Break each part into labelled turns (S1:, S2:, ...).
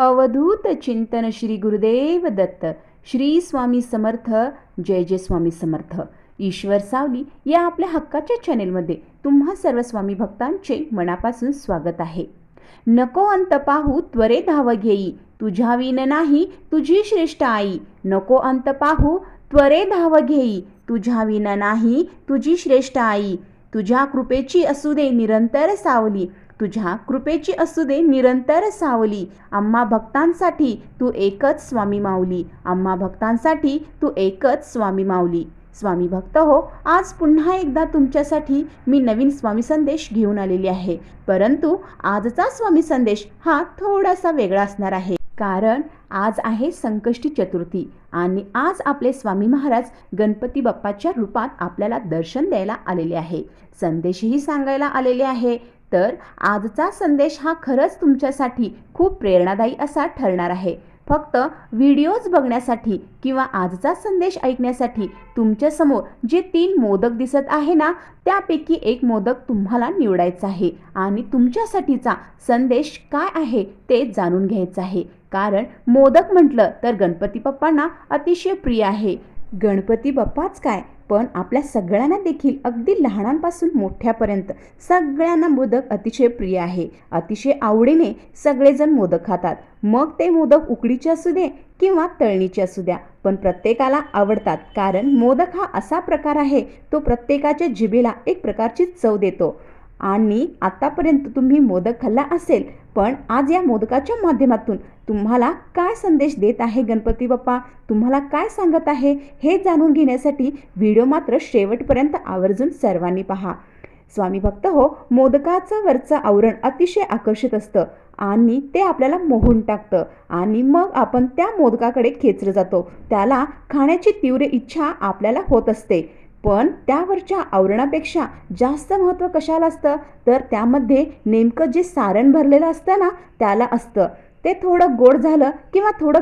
S1: अवधूत चिंतन श्री गुरुदेव दत्त. श्री स्वामी समर्थ जय जय स्वामी समर्थ. ईश्वर सावली या आपल्या हक्काच्या चॅनेलमध्ये तुम्हा सर्व स्वामी भक्तांचे मनापासून स्वागत आहे. नको अंत पाहू त्वरे धाव घेई. तुझ्या विन नाही तुझी श्रेष्ठ आई. नको अंत पाहू त्वरे धाव घेई. तुझ्या विन नाही तुझी श्रेष्ठ आई. तुझ्या कृपेची असू दे निरंतर सावली. तुझ्या कृपेची असू दे निरंतर सावली. आम्हा भक्तांसाठी तू एकच स्वामी माऊली. आम्हा भक्तांसाठी तू एकच स्वामी माऊली. स्वामी भक्त हो आज पुन्हा एकदा तुमच्यासाठी मी नवीन स्वामी संदेश घेऊन आलेली आहे. परंतु आजचा स्वामी संदेश हा थोडासा वेगळा असणार आहे. कारण आज आहे संकष्टी चतुर्थी आणि आज आपले स्वामी महाराज गणपती बाप्पाच्या रूपात आपल्याला दर्शन द्यायला आलेले आहे. संदेशही सांगायला आलेले आहे तर आजचा संदेश हा खरंच तुमच्यासाठी खूप प्रेरणादायी असा ठरणार आहे. फक्त व्हिडिओज बघण्यासाठी किंवा आजचा संदेश ऐकण्यासाठी तुमच्यासमोर जे तीन मोदक दिसत आहे ना त्यापैकी एक मोदक तुम्हाला निवडायचा आहे. आणि तुमच्यासाठीचा संदेश काय आहे ते जाणून घ्यायचं आहे. कारण मोदक म्हटलं तर गणपती बाप्पांना अतिशय प्रिय आहे. गणपती बाप्पाच काय? पण आपल्या सगळ्यांना देखील अगदी लहानांपासून मोठ्यापर्यंत सगळ्यांना मोदक अतिशय प्रिय आहे. अतिशय आवडीने सगळेजण मोदक खातात. मग ते मोदक उकडीचे असू दे किंवा तळणीचे असू द्या पण प्रत्येकाला आवडतात. कारण मोदक हा असा प्रकार आहे तो प्रत्येकाच्या जिभेला एक प्रकारची चव देतो. आणि आतापर्यंत तुम्ही मोदक खाल्ला असेल पण आज या मोदकाच्या माध्यमातून तुम्हाला काय संदेश देत आहे गणपती बाप्पा? तुम्हाला काय सांगत आहे? हे जाणून घेण्यासाठी व्हिडिओ मात्र शेवटपर्यंत आवर्जून सर्वांनी पहा. स्वामी भक्त हो मोदकाचं वरचं आवरण अतिशय आकर्षित असतं आणि ते आपल्याला मोहून टाकतं आणि मग आपण त्या मोदकाकडे खेचलं जातो. त्याला खाण्याची तीव्र इच्छा आपल्याला होत असते. पण त्यावरच्या आवरणापेक्षा जास्त महत्त्व कशाला असतं? तर त्यामध्ये नेमकं जे सारण भरलेलं असतं ना त्याला असतं. ते थोडं गोड झालं किंवा थोडं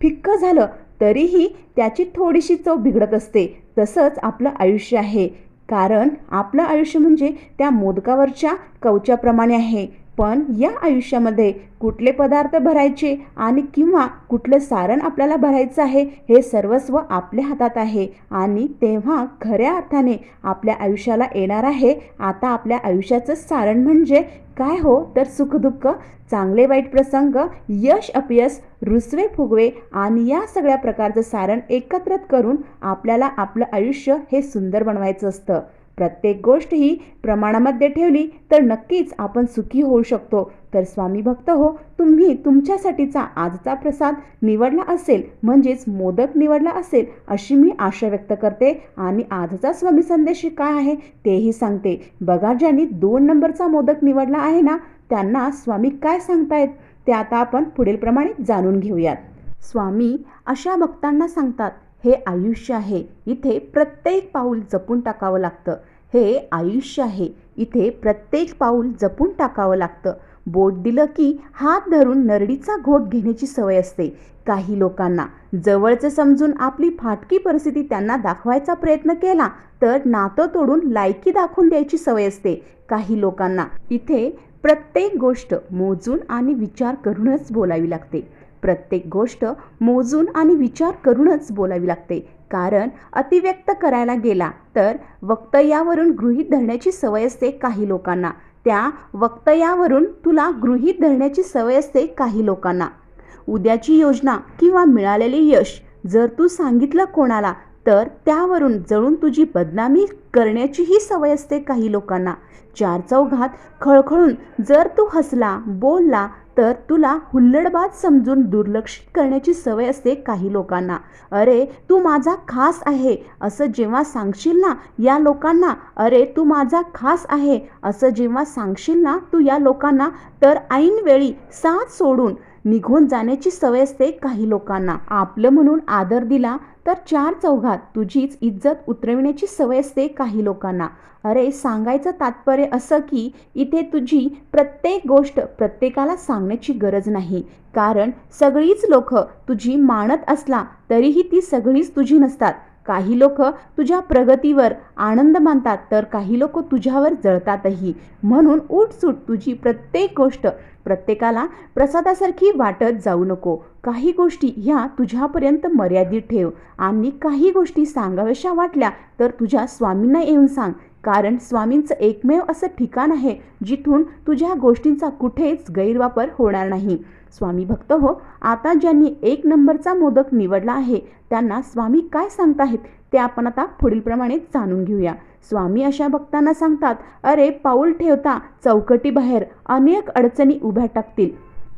S1: फिक्कं झालं तरीही त्याची थोडीशी चव बिघडत असते. तसंच आपलं आयुष्य आहे. कारण आपलं आयुष्य म्हणजे त्या मोदकावरच्या कवचाप्रमाणे आहे. पण या आयुष्यामध्ये कुठले पदार्थ भरायचे आणि किंवा कुठलं सारण आपल्याला भरायचं आहे हे सर्वस्व आपल्या हातात आहे. आणि तेव्हा खऱ्या अर्थाने आपल्या आयुष्याला येणार आहे. आता आपल्या आयुष्याचं सारण म्हणजे काय हो? तर सुखदुःख चांगले वाईट प्रसंग यश अपयश रुसवे फुगवे आणि या सगळ्या प्रकारचं सारण एकत्रित करून आपल्याला आपलं आयुष्य हे सुंदर बनवायचं असतं. प्रत्येक गोष्ट ही प्रमाणामध्ये ठेवली तर नक्कीच आपण सुखी होऊ शकतो. तर स्वामी भक्त हो तुम्ही तुमच्यासाठीचा आजचा प्रसाद निवडला असेल म्हणजेच मोदक निवडला असेल अशी मी आशा व्यक्त करते. आणि आजचा स्वामी संदेश काय आहे तेही सांगते. बघा ज्यांनी दोन नंबरचा मोदक निवडला आहे ना त्यांना स्वामी काय सांगतायत ते आता आपण पुढीलप्रमाणे जाणून घेऊयात. स्वामी अशा भक्तांना सांगतात हे आयुष्य आहे. इथे प्रत्येक पाऊल जपून टाकावं लागतं. हे आयुष्य आहे. इथे प्रत्येक पाऊल जपून टाकावं लागतं. बोट दिलं की हात धरून नरडीचा घोट घेण्याची सवय असते. काही लोकांना जवळचं समजून आपली फाटकी परिस्थिती त्यांना दाखवायचा प्रयत्न केला तर नातं तोडून लायकी दाखवून द्यायची सवय असते. काही लोकांना इथे प्रत्येक गोष्ट मोजून आणि विचार करूनच बोलावी लागते. प्रत्येक गोष्ट मोजून आणि विचार करूनच बोलावी लागते. कारण अतिव्यक्त करायला गेला तर वक्तव्यावरून गृहीत धरण्याची सवय असते काही लोकांना. त्या वक्तव्यावरून तुला गृहीत धरण्याची सवय असते काही लोकांना. उद्याची योजना किंवा मिळालेले यश जर तू सांगितलं कोणाला तर त्यावरून जळून तुझी बदनामी करण्याचीही सवय असते काही लोकांना. चार चौघात खळखळून जर तू हसला बोलला तर तुला हुल्लडबाज समजून दुर्लक्षित करण्याची सवय असते काही लोकांना. अरे तू माझा खास आहे असं जेव्हा सांगशील ना या लोकांना अरे तू माझा खास आहे असं जेव्हा सांगशील ना तू या लोकांना तर ऐनवेळी साथ सोडून निघून जाण्याची सवय असते काही लोकांना. आपलं म्हणून आदर दिला तर चार चौघात तुझीच इज्जत उतरविण्याची सवय असते काही लोकांना. अरे सांगायचं तात्पर्य असं की इथे तुझी प्रत्येक गोष्ट प्रत्येकाला सांगण्याची गरज नाही. कारण सगळीच लोक तुझी मानत असला तरीही ती सगळीच तुझी नसतात. काही लोक तुझ्या प्रगतीवर आनंद मानतात तर काही लोक तुझ्यावर जळतातही. म्हणून उठसूट तुझी प्रत्येक गोष्ट प्रत्येकाला प्रसादासारखी वाटत जाऊ नको. काही गोष्टी ह्या तुझ्यापर्यंत मर्यादित ठेव. आणि काही गोष्टी सांगाव्याशा वाटल्या तर तुझ्या स्वामींना येऊन सांग. कारण स्वामींचं एकमेव असं ठिकाण आहे जिथून तुझ्या गोष्टींचा कुठेच गैरवापर होणार नाही. स्वामी भक्त हो आता ज्यांनी एक नंबरचा मोदक निवडला आहे त्यांना स्वामी काय सांगताहेत ते आपण आता पुढीलप्रमाणे जाणून घेऊया. स्वामी अशा भक्तांना सांगतात अरे पाऊल ठेवता चौकटीबाहेर अनेक अडचणी उभ्या टाकतील.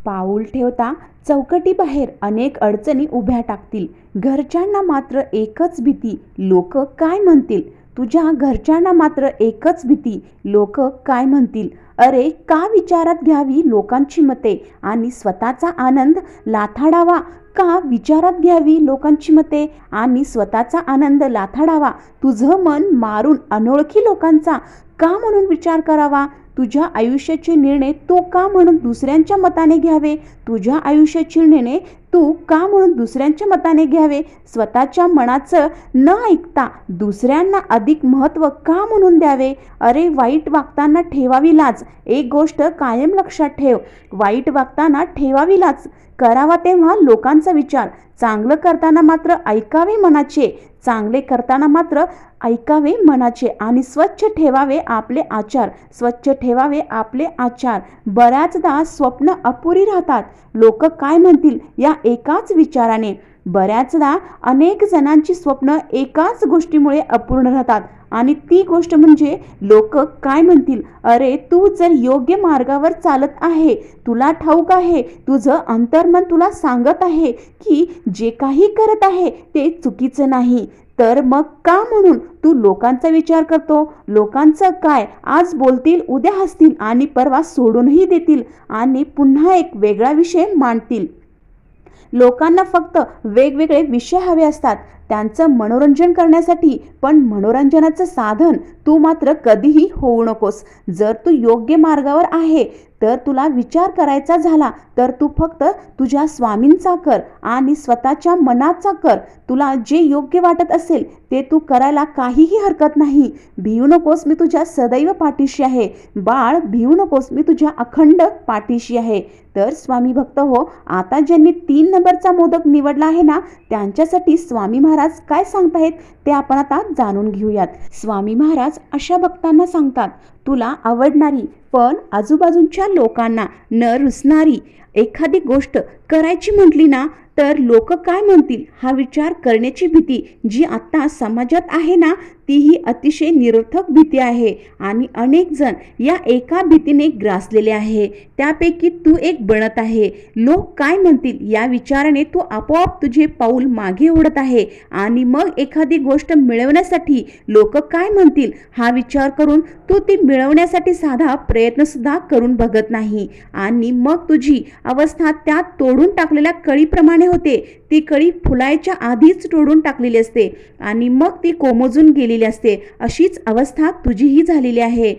S1: पाऊल ठेवता चौकटीबाहेर अनेक अडचणी उभ्या टाकतील. घरच्यांना मात्र एकच भीती लोक काय म्हणतील? तुझ्या घरच्यांना मात्र एकच भीती. लोक काय म्हणतील? अरे का विचारात घ्यावी लोकांची मते आणि स्वतःचा आनंद लाथाडावा? का विचारात घ्यावी लोकांची मते आणि स्वतःचा आनंद लाथाडावा? तुझं मन मारून अनोळखी लोकांचा का म्हणून विचार करावा? तुझ्या आयुष्याचे निर्णय तो का म्हणून दुसऱ्यांच्या मताने घ्यावे? तुझ्या आयुष्याचे निर्णय तू का म्हणून दुसऱ्यांच्या मताने घ्यावे? स्वतःच्या मनाचं न ऐकता दुसऱ्यांना अधिक महत्त्व का म्हणून द्यावे? अरे वाईट वागताना ठेवावी लाच एक गोष्ट कायम लक्षात ठेव. वाईट वागताना ठेवावी लाच करावा तेव्हा लोकांचा विचार. चांगलं करताना मात्र ऐकावे मनाचे चांगले करताना मात्र ऐकावे मनाचे आणि स्वच्छ ठेवावे आपले आचार स्वच्छ ठेवावे आपले आचार. बऱ्याचदा स्वप्न अपुरी राहतात. लोक काय म्हणतील या एकाच विचाराने? बऱ्याचदा अनेक जणांची स्वप्न एकाच गोष्टीमुळे अपूर्ण राहतात. आणि ती गोष्ट म्हणजे लोक काय म्हणतील? अरे तू जर योग्य मार्गावर चालत आहे तुला ठाऊक आहे तुझं अंतर्मन तुला सांगत आहे की जे काही करत आहे ते चुकीचं नाही तर मग का म्हणून तू लोकांचा विचार करतो? लोकांचं काय? आज बोलतील उद्या हसतील आणि परवा सोडूनही देतील आणि पुन्हा एक वेगळा विषय मांडतील. लोकांना फक्त वेगवेगळे विषय हवे असतात. त्यांचं मनोरंजन करण्यासाठी पण मनोरंजनाचं साधन तू मात्र कधीही होऊ नकोस. जर तू योग्य मार्गावर आहे तर तुला विचार करायचा झाला तर तू फक्त तुझ्या स्वामींचा कर आणि स्वतःच्या मनाचा कर. तुला जे योग्य वाटत असेल ते तू करायला काहीही हरकत नाही. भिवू नकोस मी तुझ्या सदैव पाठीशी आहे. बाळ भिवू नकोस मी तुझ्या अखंड पाठीशी आहे. तर स्वामी भक्त हो आता ज्यांनी तीन नंबरचा मोदक निवडला आहे ना त्यांच्यासाठी स्वामी महाराज काय सांगतायत ते आपण आता जाणून घेऊयात. स्वामी महाराज अशा भक्तांना सांगतात तुला आवडणारी पण आजूबाजूच्या लोकांना न रुसणारी एखादी गोष्ट करायची म्हटली ना तर लोक काय म्हणतील हा विचार करण्याची भीती जी आत्ता समाजात आहे ना ती ही अतिशय निरर्थक भीती आहे आणि अनेक जण या एका भीतीने ग्रासलेले आहे. त्यापैकी तू एक बनत आहे. लोक काय म्हणतील या विचाराने तू आपोआप तुझे पाऊल मागे ओढत आहे आणि मग एखादी गोष्ट मिळवण्यासाठी लोक काय म्हणतील हा विचार करून तू ती मिळवण्यासाठी साधा प्रयत्न सुद्धा करून बघत नाही. आणि मग तुझी अवस्था त्यात तोडून टाकलेल्या कळीप्रमाणे होते. ती कळी फुलायच्या आधीच तोडून टाकलेली असते आणि मग ती कोमजून गेलेली असते. अशीच अवस्था तुझीही झालेली आहे.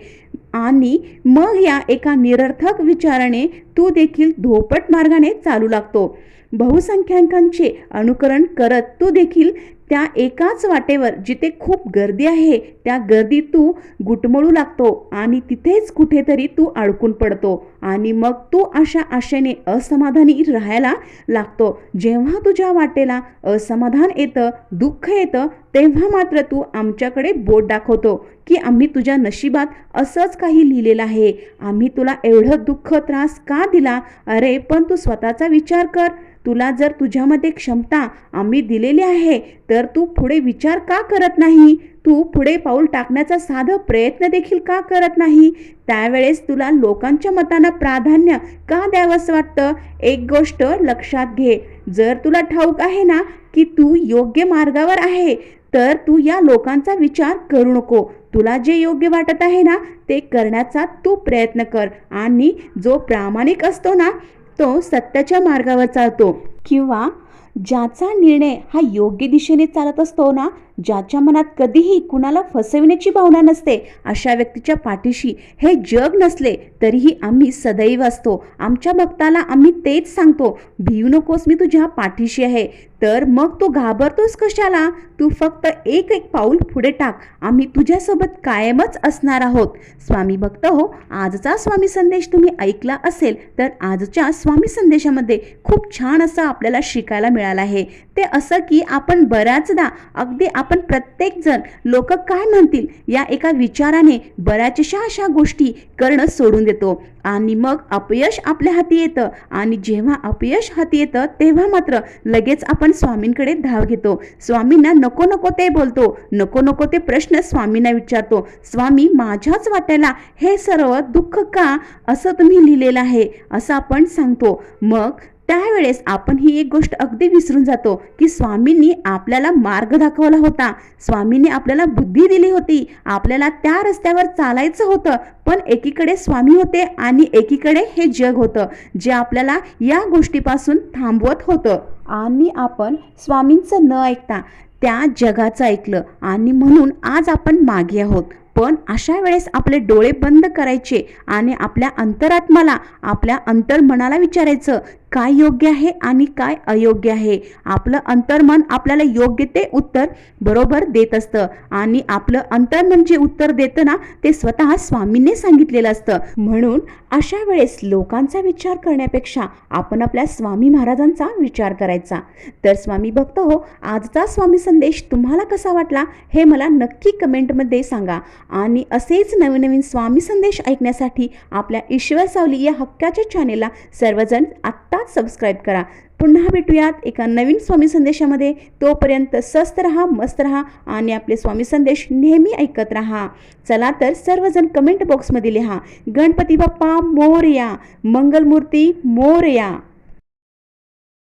S1: आणि मग या एका निरर्थक विचाराने तू देखील धोपट मार्गाने चालू लागतो. बहुसंख्यांकांचे अनुकरण करत तू देखील त्या एकाच वाटेवर जिथे खूप गर्दी आहे त्या गर्दीत तू गुटमळू लागतो आणि तिथेच कुठेतरी तू अडकून पडतो आणि मग तू अशा आशेने असमाधानी राहायला लागतो. जेव्हा तुझ्या वाटेला असमाधान येतं दुःख येतं तेव्हा मात्र तू आमच्याकडे बोट दाखवतो की आम्ही तुझ्या नशिबात असंच काही लिहिलेलं आहे. आम्ही तुला एवढं दुःख त्रास का दिला? अरे पण तू स्वतःचा विचार कर. तुला जर तुझ्यामध्ये क्षमता आम्ही दिलेली आहे तर तर तू पुढे विचार का करत नाही? तू पुढे पाऊल टाकण्याचा साधा प्रयत्न देखील का करत नाही? त्यावेळेस तुला लोकांच्या मतांना प्राधान्य का द्यावंसं वाटतं? एक गोष्ट लक्षात घे. जर तुला ठाऊक आहे ना की तू योग्य मार्गावर आहे तर तू या लोकांचा विचार करू नको. तुला जे योग्य वाटत आहे ना ते करण्याचा तू प्रयत्न कर आणि जो प्रामाणिक असतो ना तो सत्याच्या मार्गावर चालतो. किंवा ज्याचा निर्णय हा योग्य दिशेने चालत असतो ना ज्याच्या मनात कधीही कुणाला फसविण्याची भावना नसते अशा व्यक्तीच्या पाठीशी हे जग नसले तरीही आम्ही सदैव असतो. आमच्या भक्ताला आम्ही तेच सांगतो भिवू नकोस मी तुझ्या पाठीशी आहे. तर मग तू घाबरतोस कशाला? तू फक्त एक एक पाऊल पुढे टाक. आम्ही तुझ्यासोबत कायमच असणार आहोत. स्वामी भक्त हो आजचा स्वामी संदेश तुम्ही ऐकला असेल तर आजच्या स्वामी संदेशामध्ये खूप छान असं आपल्याला शिकायला मिळालं आहे. ते असं की आपण बऱ्याचदा अगदी आपण प्रत्येकजण लोक काय म्हणतील या एका विचाराने बऱ्याचशा अशा गोष्टी करणं सोडून देतो. आणि मग अपयश आपल्या हाती येतं. आणि जेव्हा अपयश हाती येतं तेव्हा मात्र लगेच आपण स्वामींकडे धाव घेतो. स्वामींना नको नको ते बोलतो. नको नको ते प्रश्न स्वामींना विचारतो. स्वामी माझ्याच वाट्याला हे सर्व दुःख का असं तुम्ही लिहिलेलं आहे? असं आपण सांगतो. मग त्यावेळेस आपण ही एक गोष्ट अगदी विसरून जातो की स्वामींनी आपल्याला मार्ग दाखवला होता. स्वामींनी आपल्याला बुद्धी दिली होती. आपल्याला त्या रस्त्यावर चालायचं होतं. पण एकीकडे स्वामी होते आणि एकीकडे हे जग होतं जे आपल्याला या गोष्टीपासून थांबवत होतं. आणि आपण स्वामींचं न ऐकता त्या जगाचं ऐकलं आणि म्हणून आज आपण मागे आहोत. पण अशा वेळेस आपले डोळे बंद करायचे आणि आपल्या अंतरात्माला आपल्या अंतर्मनाला विचारायचं काय योग्य आहे आणि काय अयोग्य आहे? आपलं अंतर्मन आपल्याला योग्य ते उत्तर बरोबर देत असतं. आणि आपलं अंतर्मन जे उत्तर देतं ना ते स्वतः स्वामींनी सांगितलेलं असतं. म्हणून अशा वेळेस लोकांचा विचार करण्यापेक्षा आपण आपल्या स्वामी महाराजांचा विचार करायचा. तर स्वामी भक्त हो आजचा स्वामी संदेश तुम्हाला कसा वाटला हे मला नक्की कमेंटमध्ये सांगा. आणि असेच नवीन नवीन स्वामी संदेश ऐकण्यासाठी आपल्या ईश्वर सावली या हक्काच्या चॅनेलला सर्वजण आत्ता सबस्क्राईब करा. पुन्हा भेटूयात एका नवीन स्वामी संदेशामध्ये. तोपर्यंत स्वस्त रहा मस्त रहा आणि आपले स्वामी संदेश नेहमी ऐकत राहा. चला तर सर्वजण कमेंट बॉक्समध्ये लिहा. गणपती बाप्पा मोरया. मंगलमूर्ती मोरया.